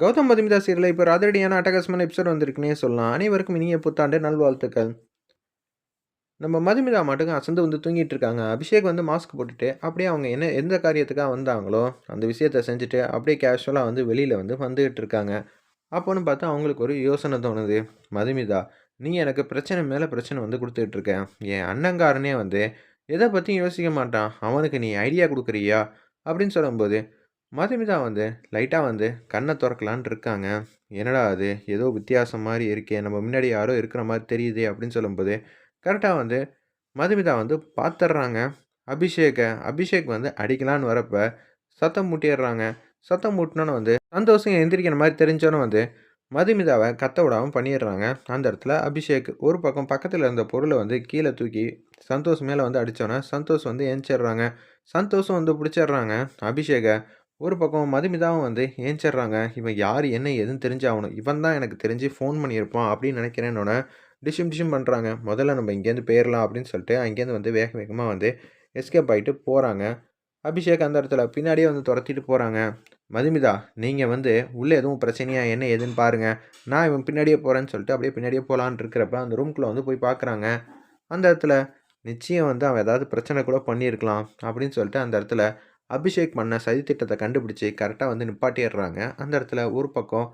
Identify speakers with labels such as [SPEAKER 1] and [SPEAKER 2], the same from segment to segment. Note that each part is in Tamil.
[SPEAKER 1] கௌதம் மதுமிதா சீரியலில் இப்போ அதிரடியான அட்டகாசமான எபிசோட் வந்திருக்குன்னே சொல்லலாம். அனைவருக்கும் இனிய புத்தாண்டு நல்வாழ்த்துக்கள். நம்ம மதுமிதா மட்டும் அசந்து வந்து தூங்கிட்டு இருக்காங்க. அபிஷேக் வந்து மாஸ்க் போட்டுட்டு அப்படியே அவங்க என்ன எந்த காரியத்துக்காக வந்தாங்களோ அந்த விஷயத்த செஞ்சுட்டு அப்படியே கேஷுவலாக வந்து வெளியில் வந்து வந்துகிட்டு இருக்காங்க. அப்போன்னு பார்த்தா அவங்களுக்கு ஒரு யோசனை தோணுது. மதுமிதா நீ எனக்கு பிரச்சனை மேலே பிரச்சனை வந்து கொடுத்துட்டு இருக்க. என் அண்ணங்காரனே வந்து எதை பற்றியும் யோசிக்க மாட்டான். அவனுக்கு நீ ஐடியா கொடுக்குறியா? அப்படின்னு சொல்லும்போது மதுமிதா வந்து லைட்டாக வந்து கண்ணை திறக்கலான் இருக்காங்க. என்னடா அது? ஏதோ வித்தியாசம் மாதிரி இருக்கே. நம்ம முன்னாடி யாரோ இருக்கிற மாதிரி தெரியுது அப்படின்னு சொல்லும்போது கரெக்டாக வந்து மதுமிதா வந்து பார்த்துட்றாங்க அபிஷேக்கை அபிஷேக் வந்து அடிக்கலான்னு வரப்ப சத்தம் மூட்டிடுறாங்க சத்தம் மூட்டினோன்னு வந்து சந்தோஷம் எந்திரிக்கிற மாதிரி தெரிஞ்சோன்னு வந்து மதுமிதாவை கத்த விடாமல் பண்ணிடுறாங்க அந்த இடத்துல அபிஷேக் ஒரு பக்கம் பக்கத்தில் இருந்த பொருளை வந்து கீழே தூக்கி சந்தோஷ் மேலே வந்து அடித்தோன்னே சந்தோஷ் வந்து ஏஞ்சிடுறாங்க சந்தோஷம் வந்து பிடிச்சிடுறாங்க அபிஷேகை ஒரு பக்கம் மதுமிதாவும் வந்து ஏஞ்சிடுறாங்க இவன் யார்? என்ன? எதுன்னு தெரிஞ்சாகணும். இவன் தான் எனக்கு தெரிஞ்சு ஃபோன் பண்ணியிருப்பான் அப்படின்னு நினைக்கிறேன்னோட டிஷிம் டிஷிம் பண்ணுறாங்க முதல்ல நம்ம இங்கேருந்து போயிடலாம் அப்படின்னு சொல்லிட்டு அங்கேருந்து வந்து வேக வேகமாக வந்து எஸ்கேப் ஆகிட்டு போகிறாங்க அபிஷேக் அந்த இடத்துல பின்னாடியே வந்து துரத்திட்டு போகிறாங்க மதுமிதா நீங்கள் வந்து உள்ளே எதுவும் பிரச்சனையாக என்ன? எதுன்னு பாருங்கள் நான் இவன் பின்னாடியே போகிறேன்னு சொல்லிட்டு அப்படியே பின்னாடியே போகலான்னு இருக்கிறப்ப அந்த ரூம்குள்ளே வந்து போய் பார்க்குறாங்க அந்த இடத்துல நிச்சயம் வந்து அவன் ஏதாவது பிரச்சனை கூட பண்ணியிருக்கலாம் அப்படின்னு சொல்லிட்டு அந்த இடத்துல அபிஷேக் பண்ண சதித்திட்டத்தை கண்டுபிடிச்சி கரெக்டாக வந்து நிப்பாட்டிடுறாங்க. அந்த இடத்துல ஒரு பக்கம்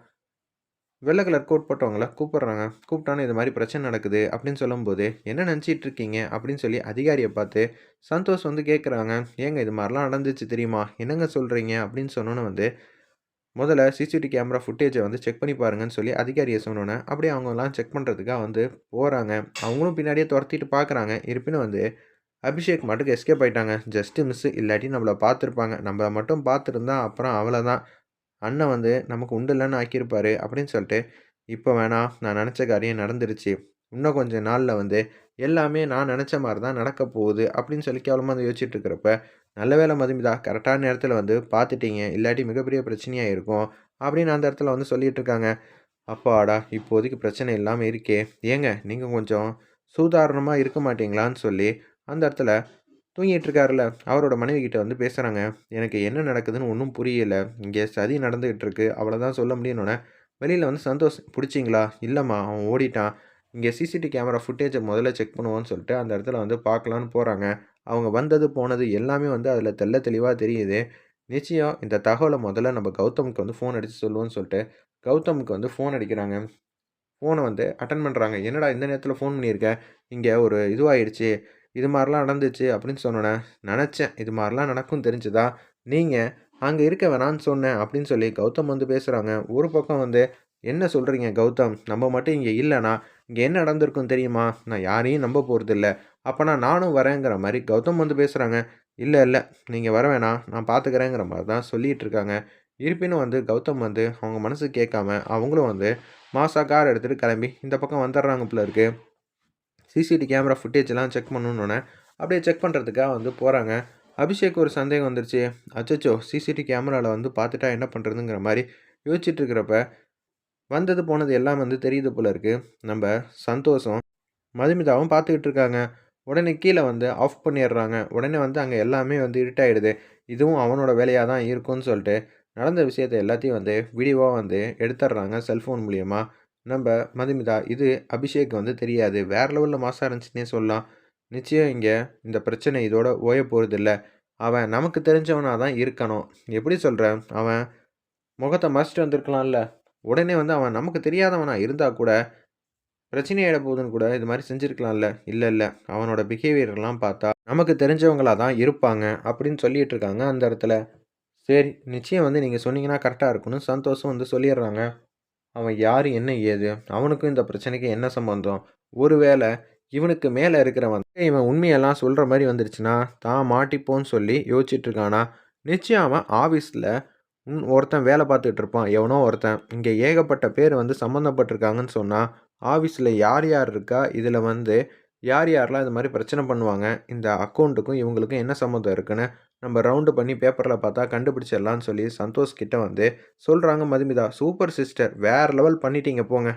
[SPEAKER 1] வெள்ளை கலர் கோட் போட்டவங்கள கூப்பிட்றாங்க. கூப்பிட்டானே இது மாதிரி பிரச்சனை நடக்குது அப்படின்னு சொல்லும்போது என்ன நினச்சிட்டு இருக்கீங்க? அப்படின்னு சொல்லி அதிகாரியை பார்த்து சந்தோஷ் வந்து கேட்குறாங்க ஏங்க இது மாதிரிலாம் நடந்துச்சு தெரியுமா? என்னங்க சொல்கிறீங்க அப்படின்னு சொன்னோன்னு வந்து முதல்ல சிசிடிவி கேமரா ஃபுட்டேஜை வந்து செக் பண்ணி பாருங்கன்னு சொல்லி அதிகாரியை சொன்னோன்னே அப்படியே அவங்கெல்லாம் செக் பண்ணுறதுக்காக வந்து போகிறாங்க அவங்களும் பின்னாடியே துரத்திட்டு பார்க்குறாங்க இருப்பினும் வந்து அபிஷேக் மட்டும் எஸ்கேப் ஆயிட்டாங்க. ஜஸ்ட்டு மிஸ்ஸு இல்லாட்டி நம்மளை பார்த்துருப்பாங்க. நம்மளை மட்டும் பார்த்துருந்தா அப்புறம் அவ்வளோதான் அண்ணன் வந்து நமக்கு உண்டு இல்லைன்னு ஆக்கியிருப்பாரு அப்படின்னு சொல்லிட்டு இப்போ வேணாம் நான் நினச்ச காரியம் நடந்துருச்சு. இன்னும் கொஞ்சம் நாளில் வந்து எல்லாமே நான் நினச்ச மாதிரி தான் நடக்க போகுது அப்படின்னு சொல்லி கேவலமாக வந்து யோசிச்சுட்டு இருக்கிறப்ப நல்ல வேலை மதுமிதா கரெக்டான நேரத்தில் வந்து பார்த்துட்டீங்க. இல்லாட்டி மிகப்பெரிய பிரச்சனையாக இருக்கும் அப்படின்னு அந்த இடத்துல வந்து சொல்லிகிட்டு இருக்காங்க. அப்பாடா இப்போதைக்கு பிரச்சனை இல்லாமல் இருக்கே. ஏங்க நீங்கள் கொஞ்சம் சூதாரணமாக இருக்க மாட்டீங்களான்னு சொல்லி அந்த இடத்துல தூங்கிட்டு இருக்காருல அவரோட மனைவி கிட்ட வந்து பேசுகிறாங்க எனக்கு என்ன நடக்குதுன்னு ஒன்றும் புரியலை. இங்கே சதி நடந்துகிட்டு இருக்கு அவ்வளோதான் சொல்ல முடியும்னோடனே வெளியில் வந்து சந்தோஷ் பிடிச்சிங்களா? இல்லைம்மா அவன் ஓடிட்டான். இங்கே சிசிடிவி கேமரா ஃபுட்டேஜை முதல்ல செக் பண்ணுவோன்னு சொல்லிட்டு அந்த இடத்துல வந்து பார்க்கலான்னு போகிறாங்க அவங்க வந்தது போனது எல்லாமே வந்து அதில் தெல்ல தெளிவாக தெரியுது. நிச்சயம் இந்த தகவலை முதல்ல நம்ம கௌதமுக்கு வந்து ஃபோன் அடித்து சொல்லுவோன்னு சொல்லிட்டு கௌதமுக்கு வந்து ஃபோன் அடிக்கிறாங்க. ஃபோனை வந்து அட்டன் பண்ணுறாங்க என்னடா இந்த நேரத்தில் ஃபோன் பண்ணியிருக்கேன் இங்கே ஒரு இதுவாகிடுச்சு இது மாதிரிலாம் நடந்துச்சு அப்படின்னு சொன்னேன் நினச்சேன் இது மாதிரிலாம் நடக்கும் தெரிஞ்சுதா? நீங்கள் அங்கே இருக்க வேணான்னு சொன்னேன் அப்படின்னு சொல்லி கௌதம் வந்து பேசுகிறாங்க ஒரு பக்கம் வந்து என்ன சொல்கிறீங்க கௌதம்? நம்ம மட்டும் இங்கே இல்லைனா? இங்கே என்ன நடந்திருக்கும் தெரியுமா? நான் யாரையும் நம்ப போகிறதில்ல அப்போனா நானும் வரேங்கிற மாதிரி கௌதம் வந்து பேசுகிறாங்க இல்லை இல்லை நீங்கள் வர வேணாம். நான் பார்த்துக்கிறேங்கிற மாதிரி தான் சொல்லிகிட்டு இருக்காங்க. இருப்பினும் வந்து கௌதம் வந்து அவங்க மனசு கேட்காம அவங்களும் வந்து மாசா கார் எடுத்துகிட்டு கிளம்பி இந்த பக்கம் வந்துடுறாங்க பிள்ளை இருக்குது சிசிடி கேமரா ஃபுட்டேஜ்லாம் செக் பண்ணணுன்னொன்னே அப்படியே செக் பண்ணுறதுக்காக வந்து போகிறாங்க அபிஷேக் ஒரு சந்தேகம் வந்துருச்சு. அச்சச்சோ சிசிடி கேமராவில் வந்து பார்த்துட்டா என்ன பண்ணுறதுங்கிற மாதிரி யோசிச்சுட்டு இருக்கிறப்ப வந்தது போனது எல்லாம் வந்து தெரியுது போல இருக்குது நம்ம சந்தோஷம் மதுமிதாவும் பார்த்துக்கிட்டு இருக்காங்க. உடனே கீழே வந்து ஆஃப் பண்ணிடுறாங்க. உடனே வந்து அங்கே எல்லாமே வந்து இருட்டாயிடுது இதுவும் அவனோட வேலையாக தான் இருக்கும்னு சொல்லிட்டு நடந்த விஷயத்தை எல்லாத்தையும் வந்து வீடியோவாக வந்து எடுத்துடுறாங்க செல்ஃபோன் மூலியமாக நம்ம மதுமிதா இது அபிஷேக் வந்து தெரியாது. வேறு லெவலில் மாசாக இருந்துச்சுன்னே சொல்லலாம். நிச்சயம் இங்கே இந்த பிரச்சனை இதோட ஓய போகிறதில்ல அவன் நமக்கு தெரிஞ்சவனாக தான் இருக்கணும். எப்படி சொல்கிறேன் அவன் முகத்தை மறைச்சிட்டு வந்திருக்கலாம்ல. உடனே வந்து அவன் நமக்கு தெரியாதவனாக இருந்தால் கூட பிரச்சனையிட போகுதுன்னு கூட இது மாதிரி செஞ்சுருக்கலாம்ல. இல்லை இல்லை. அவனோட பிஹேவியர்லாம் பார்த்தா நமக்கு தெரிஞ்சவங்களாக தான் இருப்பாங்க அப்படின்னு சொல்லிட்டு இருக்காங்க அந்த இடத்துல. சரி நிச்சயம் வந்து நீங்கள் சொன்னீங்கன்னா கரெக்டாக இருக்குன்னு சந்தோஷம் வந்து சொல்லிடுறாங்க. அவன் யார் என்ன ஏது? அவனுக்கும் இந்த பிரச்சனைக்கு என்ன சம்பந்தம்? ஒருவேளை இவனுக்கு மேலே இருக்கிறவன் இவன் உண்மையெல்லாம் சொல்கிற மாதிரி வந்துருச்சுன்னா தான் மாட்டிப்போன்னு சொல்லி யோசிச்சுட்டு இருக்கானா? நிச்சயம் அவன் ஆஃபீஸில் ஒருத்தன் வேலை பார்த்துட்டு இருப்பான். எவனோ ஒருத்தன். இங்கே ஏகப்பட்ட பேர் வந்து சம்மந்தப்பட்டிருக்காங்கன்னு சொன்னால் ஆஃபீஸில் யார் யார் இருக்கா? இதில் வந்து யார் யாரெல்லாம் இது மாதிரி பிரச்சனை பண்ணுவாங்க இந்த அக்கௌண்ட்டுக்கும் இவங்களுக்கும் என்ன சம்மந்தம் இருக்குன்னு நம்ம ரவுண்டு பண்ணி பேப்பரில் பார்த்தா கண்டுபிடிச்சிடலான்னு சொல்லி சந்தோஷ் கிட்ட வந்து சொல்கிறாங்க மதுமிதா சூப்பர் சிஸ்டர் வேறு லெவல் பண்ணிட்டீங்க போங்க.